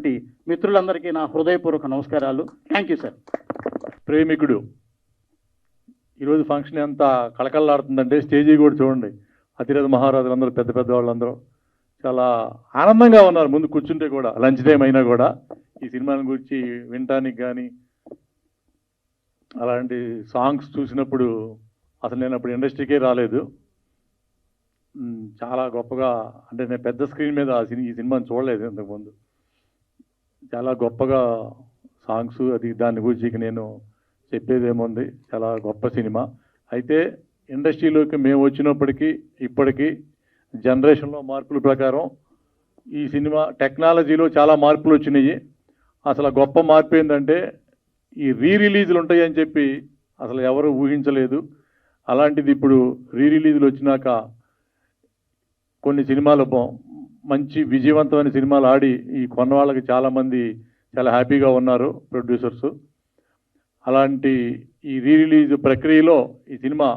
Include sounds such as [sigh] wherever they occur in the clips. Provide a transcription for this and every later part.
ఉన్నటువంటి మిత్రులందరికీ నా హృదయపూర్వక నమస్కారాలు. థ్యాంక్ యూ సార్ ప్రేమికుడు ఈరోజు ఫంక్షన్ ఎంత కళకళలాడుతుందంటే స్టేజీ కూడా చూడండి. అతిరథ మహారాజులందరూ పెద్ద పెద్ద వాళ్ళందరూ చాలా ఆనందంగా ఉన్నారు. ముందు కూర్చుంటే కూడా లంచ్ టైం అయినా కూడా ఈ సినిమాని గురించి వినటానికి కానీ అలాంటి సాంగ్స్ చూసినప్పుడు అసలు నేను అప్పుడు ఇండస్ట్రీకే రాలేదు. చాలా గొప్పగా అంటే నేను పెద్ద స్క్రీన్ మీద ఆ ఈ సినిమాని చూడలేదు ఇంతకుముందు. చాలా గొప్పగా సాంగ్స్ అది దాని గురించి నేను చెప్పేదేముంది. చాలా గొప్ప సినిమా. అయితే ఇండస్ట్రీలోకి మేము వచ్చినప్పటికీ ఇప్పటికీ జనరేషన్లో మార్పుల ప్రకారం ఈ సినిమా టెక్నాలజీలో చాలా మార్పులు వచ్చినాయి. అసలు గొప్ప మార్పు ఏంటంటే ఈ రీ రిలీజ్లు ఉంటాయని చెప్పి అసలు ఎవరు ఊహించలేదు. అలాంటిది ఇప్పుడు రీ రిలీజ్లు వచ్చినాక కొన్ని సినిమాలు మంచి విజయవంతమైన సినిమాలు ఆడి ఈ కొన్న వాళ్ళకి చాలామంది చాలా హ్యాపీగా ఉన్నారు ప్రొడ్యూసర్స్. అలాంటి ఈ రీ రిలీజ్ ప్రక్రియలో ఈ సినిమా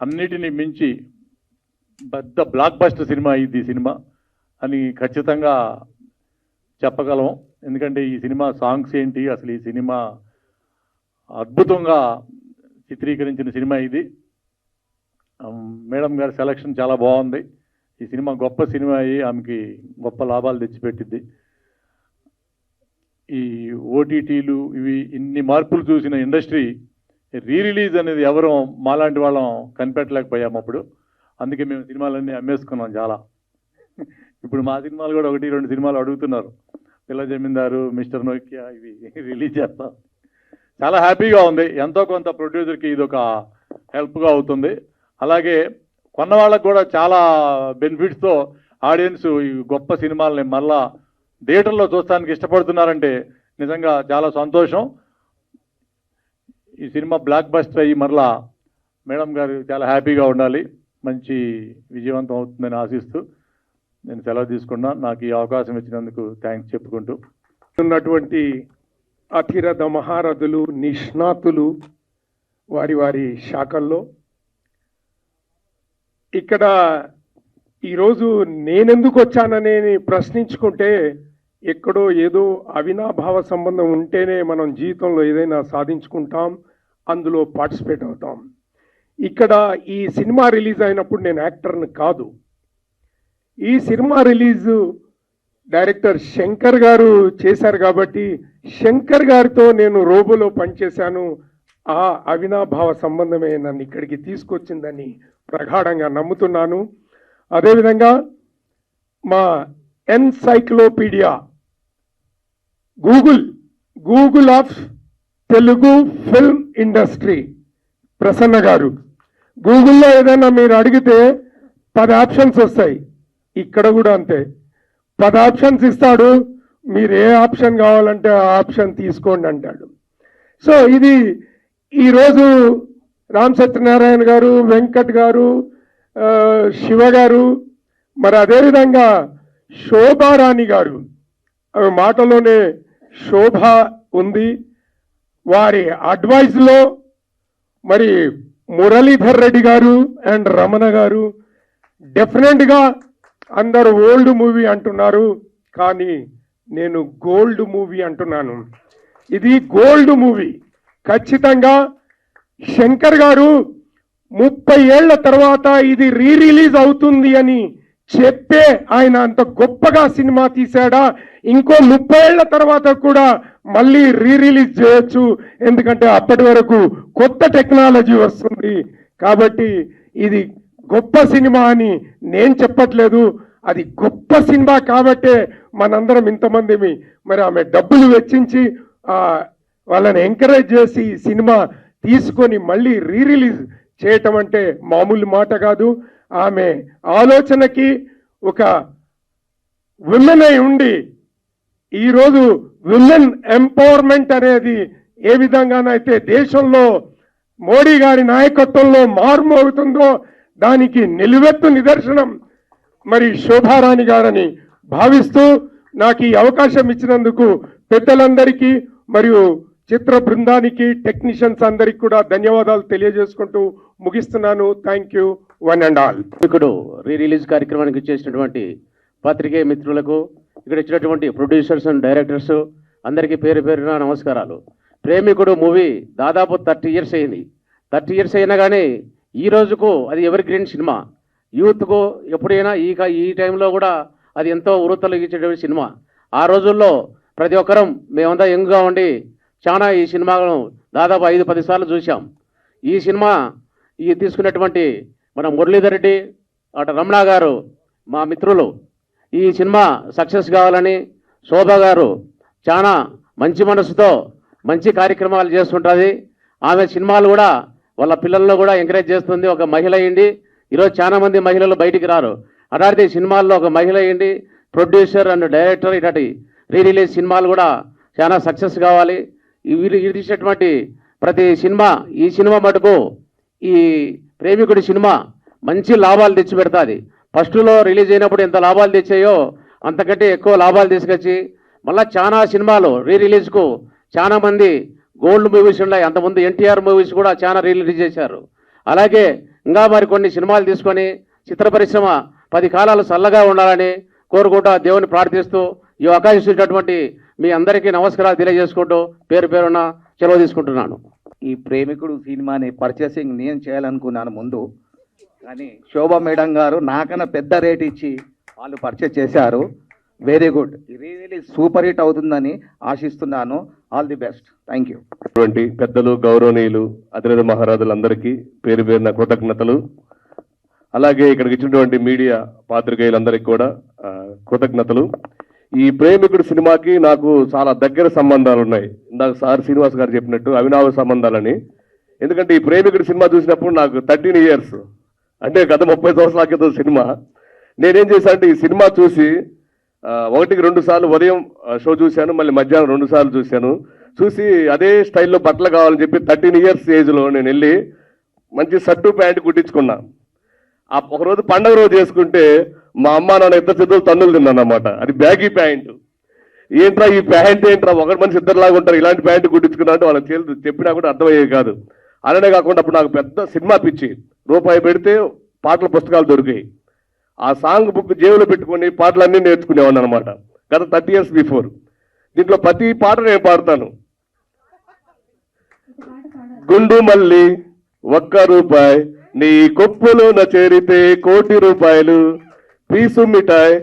అన్నిటినీ మించి పెద్ద బ్లాక్ బస్టర్ సినిమా ఇది ఈ సినిమా అని ఖచ్చితంగా చెప్పగలం. ఎందుకంటే ఈ సినిమా సాంగ్స్ ఏంటి అసలు ఈ సినిమా అద్భుతంగా చిత్రీకరించిన సినిమా ఇది. మేడం గారి సెలక్షన్ చాలా బాగుంది. ఈ సినిమా గొప్ప సినిమా అయ్యి ఆమెకి గొప్ప లాభాలు తెచ్చిపెట్టింది ఈ ఓటీటీలు ఇవి ఇన్ని మార్పులు చూసిన ఇండస్ట్రీ రీ రిలీజ్ అనేది ఎవరు మాలాంటి వాళ్ళం కనిపెట్టలేకపోయాము అప్పుడు. అందుకే మేము సినిమాలన్నీ అమ్మేసుకున్నాం చాలా. ఇప్పుడు మా సినిమాలు కూడా ఒకటి రెండు సినిమాలు అడుగుతున్నారు. పిల్ల జమీందారు మిస్టర్ నోకియా ఇవి రిలీజ్ చేస్తాం. చాలా హ్యాపీగా ఉంది. ఎంతో కొంత ప్రొడ్యూసర్కి ఇది ఒక హెల్ప్గా అవుతుంది. అలాగే కొన్న వాళ్ళకు కూడా చాలా బెనిఫిట్స్తో ఆడియన్స్ ఈ గొప్ప సినిమాలని మళ్ళా థియేటర్లో చూస్తానికి ఇష్టపడుతున్నారంటే నిజంగా చాలా సంతోషం. ఈ సినిమా బ్లాక్ బస్టర్ అయ్యి మరలా మేడం గారు చాలా హ్యాపీగా ఉండాలి. మంచి విజయవంతం అవుతుందని ఆశిస్తూ నేను సెలవు తీసుకున్నా. నాకు ఈ అవకాశం ఇచ్చినందుకు థ్యాంక్స్ చెప్పుకుంటూ. ఉన్నటువంటి అతిరథ మహారథులు నిష్ణాతులు వారి వారి శాఖల్లో ఇక్కడ ఈరోజు నేనెందుకు వచ్చానని ప్రశ్నించుకుంటే ఎక్కడో ఏదో అవినాభావ సంబంధం ఉంటేనే మనం జీవితంలో ఏదైనా సాధించుకుంటాం అందులో పార్టిసిపేట్ అవుతాం. ఇక్కడ ఈ సినిమా రిలీజ్ అయినప్పుడు నేను యాక్టర్ని కాదు. ఈ సినిమా రిలీజు డైరెక్టర్ శంకర్ గారు చేశారు కాబట్టి శంకర్ గారితో నేను రోబోలో పనిచేశాను. ఆ అవినాభావ సంబంధమే నన్ను ఇక్కడికి తీసుకొచ్చిందని ప్రగాఢంగా నమ్ముతున్నాను. అదేవిధంగా మా encyclopedia Google Google of Telugu film industry Prasanna garu. గూగుల్లో ఏదైనా మీరు అడిగితే పది ఆప్షన్స్ వస్తాయి. ఇక్కడ కూడా అంతే. పది ఆప్షన్స్ ఇస్తాడు. మీరు ఏ ఆప్షన్ కావాలంటే ఆ ఆప్షన్ తీసుకోండి అంటాడు. సో ఇది ఈరోజు రామ్ సత్యనారాయణ గారు వెంకట్ గారు శివ గారు మరి అదేవిధంగా శోభారాణి గారు. మాటలోనే శోభ ఉంది. వారి అడ్వైజ్లో మరి మురళీధర్ రెడ్డి గారు అండ్ రమణ గారు డెఫినెట్గా అందరు ఓల్డ్ మూవీ అంటున్నారు. కానీ నేను గోల్డ్ మూవీ అంటున్నాను. ఇది గోల్డ్ మూవీ. ఖచ్చితంగా శంకర్ గారు ముప్పై ఏళ్ళ తర్వాత ఇది రీ రిలీజ్ అవుతుంది అని చెప్పే ఆయన అంత గొప్పగా సినిమా తీశాడా? ఇంకో ముప్పై ఏళ్ళ తర్వాత కూడా మళ్ళీ రీ రిలీజ్ చేయొచ్చు. ఎందుకంటే అప్పటి వరకు కొత్త టెక్నాలజీ వస్తుంది. కాబట్టి ఇది గొప్ప సినిమా అని నేను చెప్పట్లేదు. అది గొప్ప సినిమా కాబట్టే మనందరం ఇంతమంది మరి ఆమె డబ్బులు వెచ్చించి వాళ్ళని ఎంకరేజ్ చేసి సినిమా తీసుకొని మళ్ళీ రీ రిలీజ్ చేయటం అంటే మామూలు మాట కాదు. ఆమె ఆలోచనకి ఒక విమెన్ అయి ఉండి ఈరోజు విమెన్ ఎంపవర్మెంట్ అనేది ఏ విధంగానైతే దేశంలో మోడీ గారి నాయకత్వంలో మార్మోగుతుందో దానికి నిలువెత్తు నిదర్శనం. మరి శోభారాణి గారని భావిస్తూ నాకు ఈ అవకాశం ఇచ్చినందుకు పెద్దలందరికీ మరియు చిత్ర బృందానికి టెక్నీషియన్స్ అందరికి కూడా ధన్యవాదాలు తెలియజేసుకుంటూ ముగిస్తున్నాను. Thank you one and all ఇప్పుడు రీ రిలీజ్ కార్యక్రమానికి చేసినటువంటి పత్రికే మిత్రులకు ఇక్కడ ఇచ్చినటువంటి ప్రొడ్యూసర్స్ అండ్ డైరెక్టర్స్ అందరికీ పేరు పేరున నమస్కారాలు. ప్రేమికుడు మూవీ దాదాపు థర్టీ ఇయర్స్ అయింది. థర్టీ ఇయర్స్ అయినా కానీ ఈ రోజుకు అది ఎవరి గ్రీన్ సినిమా. యూత్కు ఎప్పుడైనా ఈ ఈ టైంలో కూడా అది ఎంతో ఉరుతలిగించేటువంటి సినిమా. ఆ రోజుల్లో ప్రతి ఒక్కరం మేమంతా యంగ్గా ఉండి చాలా ఈ సినిమాలను దాదాపు ఐదు పది సార్లు చూసాం ఈ సినిమా ఈ తీసుకున్నటువంటి మన మురళీధర్ రెడ్డి అటు రమణ గారు మా మిత్రులు. ఈ సినిమా సక్సెస్ కావాలని శోభ గారు చాలా మంచి మనసుతో మంచి కార్యక్రమాలు చేస్తుంటుంది. ఆమె సినిమాలు కూడా వాళ్ళ పిల్లల్లో కూడా ఎంకరేజ్ చేస్తుంది. ఒక మహిళ అయ్యింది. ఈరోజు చాలా మంది మహిళలు బయటికి రారు. అలాంటి సినిమాల్లో ఒక మహిళ అయ్యింది. ప్రొడ్యూసర్ అండ్ డైరెక్టర్ ఇలాంటి రీ రిలీజ్ సినిమాలు కూడా చాలా సక్సెస్ కావాలి. వీళ్ళు తీసినటువంటి ప్రతి సినిమా ఈ సినిమా మటుకు ఈ ప్రేమికుడి సినిమా మంచి లాభాలు తెచ్చి పెడతాది ఫస్ట్లో రిలీజ్ అయినప్పుడు ఎంత లాభాలు తెచ్చాయో అంతకంటే ఎక్కువ లాభాలు తీసుకొచ్చి మళ్ళీ చాలా సినిమాలు రీ రిలీజ్కు చాలా మంది గోల్డ్ మూవీస్ ఉన్నాయి. అంతకుముందు ఎన్టీఆర్ మూవీస్ కూడా చాలా రీ రిలీజ్ చేశారు. అలాగే ఇంకా మరి కొన్ని సినిమాలు తీసుకొని చిత్ర పరిశ్రమ పది కాలాలు చల్లగా ఉండాలని కోరుకుంటా దేవుని ప్రార్థిస్తూ ఈ అవకాశం ఇచ్చినటువంటి మీ అందరికీ నమస్కారాలు తెలియజేసుకుంటూ పేరు పేరున సెలవు తీసుకుంటున్నాను. ఈ ప్రేమికుడు సినిమాని పర్చేసింగ్ నేను చేయాలనుకున్నాను ముందు కానీ శోభా మేడం గారు నాకన్నా పెద్ద రేట్ ఇచ్చి వాళ్ళు పర్చేస్ చేశారు. Very good really super hit అవుతుందని ఆశిస్తున్నాను. All the best thank you అటువంటి పెద్దలు గౌరవనీయులు అతిరథ మహారాజులందరికీ పేరు పేరున కృతజ్ఞతలు. అలాగే ఇక్కడికి ఇచ్చినటువంటి మీడియా పాత్రికేయులందరికీ కూడా కృతజ్ఞతలు. ఈ ప్రేమికుడు సినిమాకి నాకు చాలా దగ్గర సంబంధాలు ఉన్నాయి. ఇందాక సార్ శ్రీనివాస్ గారు చెప్పినట్టు అవినావ సంబంధాలని. ఎందుకంటే ఈ ప్రేమికుడు సినిమా చూసినప్పుడు నాకు థర్టీన్ ఇయర్స్. అంటే గత ముప్పై సంవత్సరాల క్రితం సినిమా. నేనేం చేశానంటే ఈ సినిమా చూసి ఒకటికి రెండు సార్లు ఉదయం షో చూశాను మళ్ళీ మధ్యాహ్నం రెండు సార్లు చూశాను. చూసి అదే స్టైల్లో బట్టలు కావాలని చెప్పి థర్టీన్ ఇయర్స్ ఏజ్లో నేను వెళ్ళి మంచి షర్టు ప్యాంట్ కుట్టించుకున్నా. ఒకరోజు పండగ రోజు చేసుకుంటే మా అమ్మ నాన్న ఇద్దరు సిద్ధులు తన్నులు తిన్నాను అనమాట అది బ్యాగీ ప్యాంట్. ఏంట్రా ఈ ప్యాంట్ ఏంట్రా? ఒకటి మనిషి ఇద్దరులాగా ఉంటారు. ఇలాంటి ప్యాంట్ కుట్టించుకున్నా అంటే వాళ్ళకి చేతులు చెప్పినా కూడా అర్థమయ్యేది కాదు. అలానే కాకుండా అప్పుడు నాకు పెద్ద సినిమా పిచ్చి. రూపాయి పెడితే పాటల పుస్తకాలు దొరికాయి. ఆ సాంగ్ బుక్ జేబులో పెట్టుకుని పాటలన్నీ నేర్చుకునేవాడిని అనమాట గత థర్టీ ఇయర్స్ బిఫోర్. దీంట్లో ప్రతి పాట నేను పాడతాను. గుండు మల్లి ఒక్క రూపాయి. నీ కొప్పులోన చేరితే కోటి రూపాయలు. పీసు మిఠాయి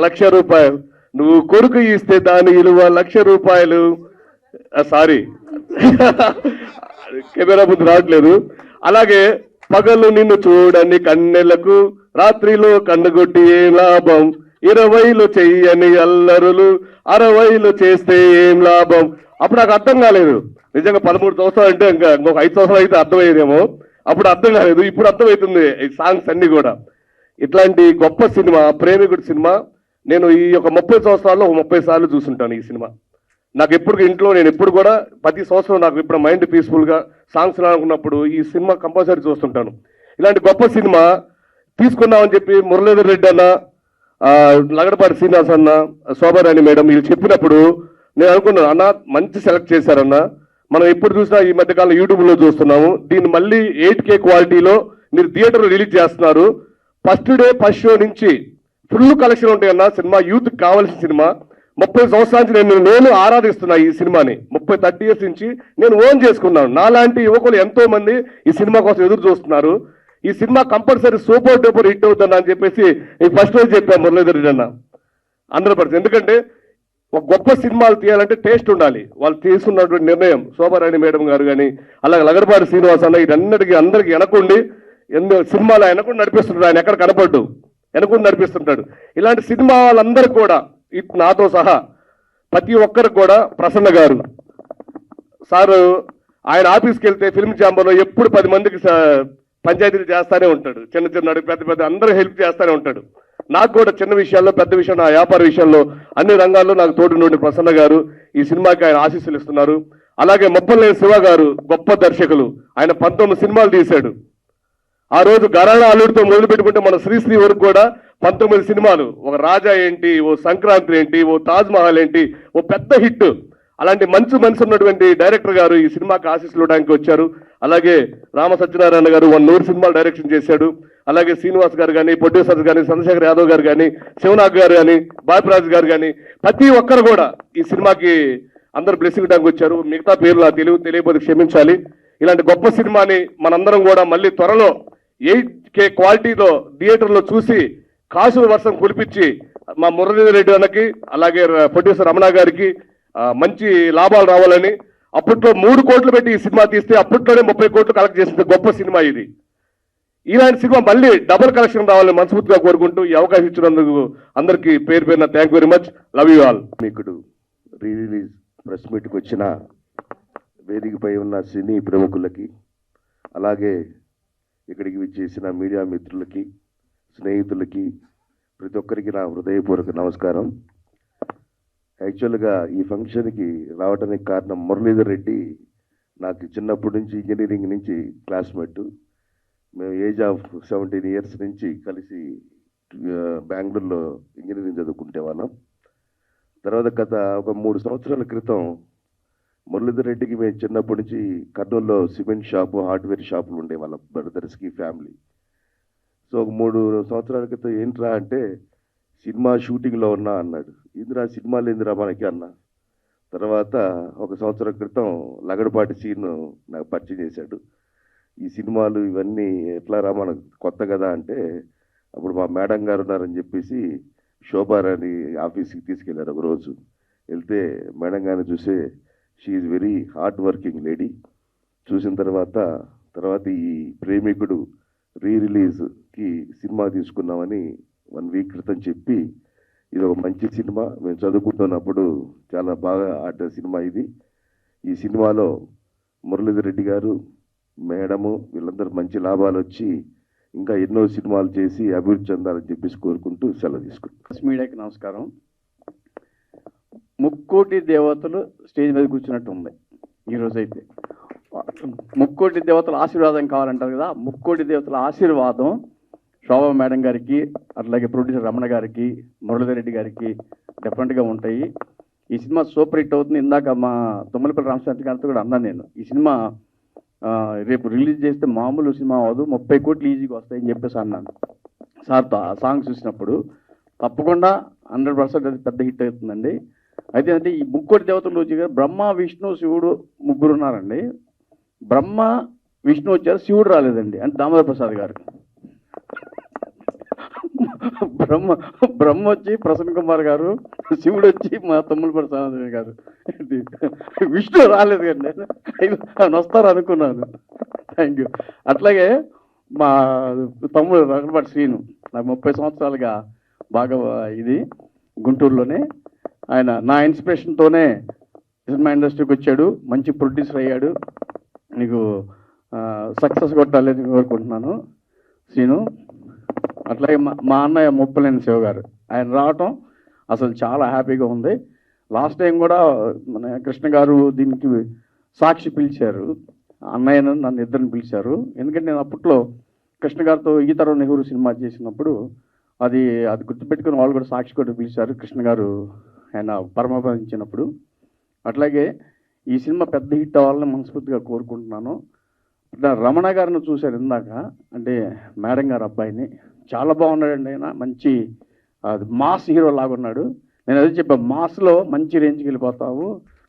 లక్ష రూపాయలు. నువ్వు కొడుకు ఇస్తే దాని విలువ లక్ష రూపాయలు. సారీ. [laughs] కెమెరా ముందు రావట్లేదు. అలాగే పగలు నిన్ను చూడని కన్నెలకు రాత్రిలో కన్నుగొట్టి ఏం లాభం? ఇరవైలు చెయ్యని అల్లరులు అరవైలు చేస్తే ఏం లాభం? అప్పుడు నాకు అర్థం కాలేదు. నిజంగా పదమూడు సంవత్సరాలు అంటే ఇంకా ఇంకొక ఐదు సంవత్సరాలు అయితే అర్థమయ్యేదేమో. అప్పుడు అర్థం కాలేదు. ఇప్పుడు అర్థమవుతుంది ఈ సాంగ్స్ అన్ని కూడా. ఇట్లాంటి గొప్ప సినిమా ప్రేమికుడి సినిమా నేను ఈ యొక్క ముప్పై సంవత్సరాల్లో ముప్పై సార్లు చూసుంటాను ఈ సినిమా. నాకు ఎప్పుడు ఇంట్లో నేను ఎప్పుడు కూడా ప్రతి సంవత్సరం నాకు ఇప్పుడు మైండ్ పీస్ఫుల్గా సాంగ్స్ అనుకున్నప్పుడు ఈ సినిమా కంపల్సరీ చూస్తుంటాను. ఇలాంటి గొప్ప సినిమా తీసుకుందామని చెప్పి మురళీధర్ రెడ్డి అన్న లగడపాటి శ్రీనివాస్ అన్న శోభారాణి మేడం వీళ్ళు చెప్పినప్పుడు నేను అనుకున్నాను అన్న మంచి సెలెక్ట్ చేశారన్న. మనం ఎప్పుడు చూసినా ఈ మధ్యకాలం యూట్యూబ్లో చూస్తున్నాము. దీన్ని మళ్ళీ ఎయిట్ కే క్వాలిటీలో మీరు థియేటర్లో రిలీజ్ చేస్తున్నారు. ఫస్ట్ డే ఫస్ట్ షో నుంచి ఫుల్ కలెక్షన్ ఉంటాయన్న సినిమా యూత్ కావాల్సిన సినిమా. ముప్పై సంవత్సరాల నుంచి నేను నేను ఆరాధిస్తున్నా ఈ సినిమాని. ముప్పై థర్టీ ఇయర్స్ నుంచి నేను ఓన్ చేసుకున్నాను. నాలాంటి యువకులు ఎంతో మంది ఈ సినిమా కోసం ఎదురు చూస్తున్నారు. ఈ సినిమా కంపల్సరీ సూపర్ డూపర్ హిట్ అవుతుందని అని చెప్పేసి ఈ ఫస్ట్ రోజు చెప్పాను మురళీధర్ అన్న. అందరూ పడుతుంది ఎందుకంటే ఒక గొప్ప సినిమాలు తీయాలంటే టేస్ట్ ఉండాలి. వాళ్ళు తీసుకున్నటువంటి నిర్ణయం. శోభారాణి మేడం గారు కానీ అలాగే లగడపాటి శ్రీనివాస్ అన్న వీటన్నిటికీ అందరికీ వెనకుండి ఎన్నో సినిమాలు వెనకుండా నడిపిస్తుంటాడు ఆయన ఎక్కడ కనపడ్డు వెనకుండా నడిపిస్తుంటాడు. ఇలాంటి సినిమా వాళ్ళందరూ కూడా ఇట్ నాతో సహా ప్రతి ఒక్కరికి కూడా ప్రసన్న గారు. సారు ఆయన ఆఫీస్కి వెళ్తే ఫిల్మ్ ఛాంబర్లో ఎప్పుడు పది మందికి పంచాయతీలు చేస్తానే ఉంటాడు. చిన్న చిన్న పెద్ద పెద్ద అందరూ హెల్ప్ చేస్తానే ఉంటాడు. నాకు కూడా చిన్న విషయాల్లో పెద్ద విషయం నా వ్యాపార విషయంలో అన్ని రంగాల్లో నాకు తోడు నుండి ప్రసన్న గారు ఈ సినిమాకి ఆయన ఆశీస్సులు ఇస్తున్నారు. అలాగే మొప్పలేని శివ గారు గొప్ప దర్శకులు. ఆయన పంతొమ్మిది సినిమాలు తీశాడు. ఆ రోజు గరాణ అల్లుడితో మొదలు పెట్టుకుంటే మన శ్రీశ్రీ వరకు కూడా పంతొమ్మిది సినిమాలు. ఒక రాజా ఏంటి ఓ సంక్రాంతి ఏంటి ఓ తాజ్ మహల్ ఏంటి ఓ పెద్ద హిట్. అలాంటి మంచి మనసు ఉన్నటువంటి డైరెక్టర్ గారు ఈ సినిమాకి ఆశీస్సులు ఇవ్వడానికి వచ్చారు. అలాగే రామ సత్యనారాయణ గారు వన్ నూరు సినిమాలు డైరెక్షన్ చేశాడు. అలాగే శ్రీనివాస్ గారు కానీ ప్రొడ్యూసర్స్ కానీ చంద్రశేఖర్ యాదవ్ గారు కానీ శివనాగ్ గారు కానీ బాపిరాజు గారు కానీ ప్రతి ఒక్కరు కూడా ఈ సినిమాకి అందరు బ్లెస్సింగ్ ఇవ్వడానికి వచ్చారు. మిగతా పేర్లు నాకు తెలియ తెలియకపోతే క్షమించాలి. ఇలాంటి గొప్ప సినిమాని మనందరం కూడా మళ్ళీ త్వరలో ఎయిట్ కే క్వాలిటీలో థియేటర్లో చూసి కాసుల వర్షం కురిపించి మా మురళీధర్ రెడ్డి అన్నకి అలాగే ప్రొడ్యూసర్ రమణ గారికి మంచి లాభాలు రావాలని అప్పట్లో మూడు కోట్లు పెట్టి ఈ సినిమా తీస్తే అప్పట్లోనే ముప్పై కోట్లు కలెక్ట్ చేసిన గొప్ప సినిమా ఇది. ఇలాంటి సినిమా మళ్ళీ డబుల్ కలెక్షన్ రావాలని మనస్ఫూర్తిగా కోరుకుంటూ ఈ అవకాశం ఇచ్చినందుకు అందరికీ పేరు పేరున thank very much love you all మీకుడు re release press మీట్కి వచ్చిన వేదికపై ఉన్న సినీ ప్రముఖులకి అలాగే ఇక్కడికి విచ్చేసిన మీడియా మిత్రులకి స్నేహితులకి ప్రతి ఒక్కరికి నా హృదయపూర్వక నమస్కారం. యాక్చువల్గా ఈ ఫంక్షన్కి రావడానికి కారణం మురళీధర్ రెడ్డి నాకు చిన్నప్పటి నుంచి ఇంజనీరింగ్ నుంచి క్లాస్మేట్. మేము ఏజ్ ఆఫ్ సెవెంటీన్ ఇయర్స్ నుంచి కలిసి బెంగళూరులో ఇంజనీరింగ్ చదువుకుంటే వాళ్ళం. తర్వాత గత ఒక మూడు సంవత్సరాల క్రితం మురళీధర్ రెడ్డికి మేము చిన్నప్పటి నుంచి కర్నూలులో సిమెంట్ షాపు హార్డ్వేర్ షాపులు ఉండే వాళ్ళ బ్రదర్స్కి ఫ్యామిలీ. సో ఒక మూడు సంవత్సరాల క్రితం ఏంట్రా అంటే సినిమా షూటింగ్లో ఉన్నా అన్నాడు. ఇందిరా సినిమాలు ఏందిరా మనకి? అన్న. తర్వాత ఒక సంవత్సరం క్రితం లగడపాటి సీన్ నాకు పరిచయం చేశాడు. ఈ సినిమాలు ఇవన్నీ ఎట్లా రా మనకు? కొత్త కదా అంటే అప్పుడు మా మేడం గారు ఉన్నారని చెప్పేసి శోభారాణి ఆఫీస్కి తీసుకెళ్ళారు ఒకరోజు వెళ్తే మేడం గారిని చూసే she very hard working lady చూసిన తర్వాత తర్వాత ఈ ప్రేమికుడు రీ రిలీజ్కి సినిమా తీసుకున్నామని వన్ వీక్ క్రితం చెప్పి ఇది ఒక మంచి సినిమా. మేము చదువుకుంటున్నప్పుడు చాలా బాగా ఆడే సినిమా ఇది. ఈ సినిమాలో మురళీధర్ రెడ్డి గారు మేడము వీళ్ళందరూ మంచి లాభాలు వచ్చి ఇంకా ఎన్నో సినిమాలు చేసి అభివృద్ధి చెందాలని చెప్పేసి కోరుకుంటూ సెలవు తీసుకుంటాం మీడియాకి నమస్కారం. ముక్కోటి దేవతలు స్టేజ్ మీద కూర్చున్నట్టు ఉంది. ఈరోజైతే ముక్కోటి దేవతల ఆశీర్వాదం కావాలంటారు కదా ముక్కోటి దేవతల ఆశీర్వాదం శోభా మేడం గారికి అట్లాగే ప్రొడ్యూసర్ రమణ గారికి మురళీధరెడ్డి గారికి డెఫినెట్గా ఉంటాయి. ఈ సినిమా సూపర్ హిట్ అవుతుంది. ఇందాక మా తుమ్మలపల్లి రామశాంతి గారితో కూడా అన్నాను నేను. ఈ సినిమా రేపు రిలీజ్ చేస్తే మామూలు సినిమా అవ్వదు. ముప్పై కోట్లు ఈజీగా వస్తాయని చెప్పేసి అన్నాను. సార్తో ఆ సాంగ్ చూసినప్పుడు తప్పకుండా హండ్రెడ్ పర్సెంట్ అది పెద్ద హిట్ అవుతుందండి. అయితే అంటే ఈ ముక్కోటి దేవతలు వచ్చి గారు బ్రహ్మ విష్ణు శివుడు ముగ్గురు ఉన్నారండి. బ్రహ్మ విష్ణు వచ్చారు శివుడు రాలేదండి. అంటే దామోదర్ ప్రసాద్ గారు. బ్రహ్మ బ్రహ్మ వచ్చి ప్రసన్న కుమార్ గారు శివుడు వచ్చి మా తమ్ముడు ప్రసాద్ గారు. విష్ణు రాలేదు కండి ఆయన వస్తారు అనుకున్నాను. థ్యాంక్ యూ అట్లాగే మా తమ్ముడు రకపాటి శ్రీను నాకు ముప్పై సంవత్సరాలుగా బాగా ఇది గుంటూరులోనే ఆయన నా ఇన్స్పిరేషన్తోనే సినిమా ఇండస్ట్రీకి వచ్చాడు మంచి ప్రొడ్యూసర్ అయ్యాడు. నీకు సక్సెస్ కొట్టాలని కోరుకుంటున్నాను శ్రీను అట్లాగే మా మా అన్నయ్య ముప్పలేని శివ గారు ఆయన రావటం అసలు చాలా హ్యాపీగా ఉంది. లాస్ట్ టైం కూడా మన కృష్ణ గారు దీనికి సాక్షి పిలిచారు. అన్నయ్యను నన్ను ఇద్దరిని పిలిచారు. ఎందుకంటే నేను అప్పట్లో కృష్ణ గారితో ఈతరం నెహ్రూ సినిమా చేసినప్పుడు అది అది గుర్తుపెట్టుకుని వాళ్ళు కూడా సాక్షి కూడా పిలిచారు కృష్ణ గారు. ఆయన పరమపదించినప్పుడు. అట్లాగే ఈ సినిమా పెద్ద హిట్ అవ్వాలని మనస్ఫూర్తిగా కోరుకుంటున్నాను. రమణ గారిని చూశారు ఇందాక. అంటే మేడం గారు అబ్బాయిని. చాలా బాగున్నాడండి ఆయన. మంచి మాస్ హీరో లాగా ఉన్నాడు నేను అదే చెప్పా మాస్లో మంచి రేంజ్కి వెళ్ళిపోతావు.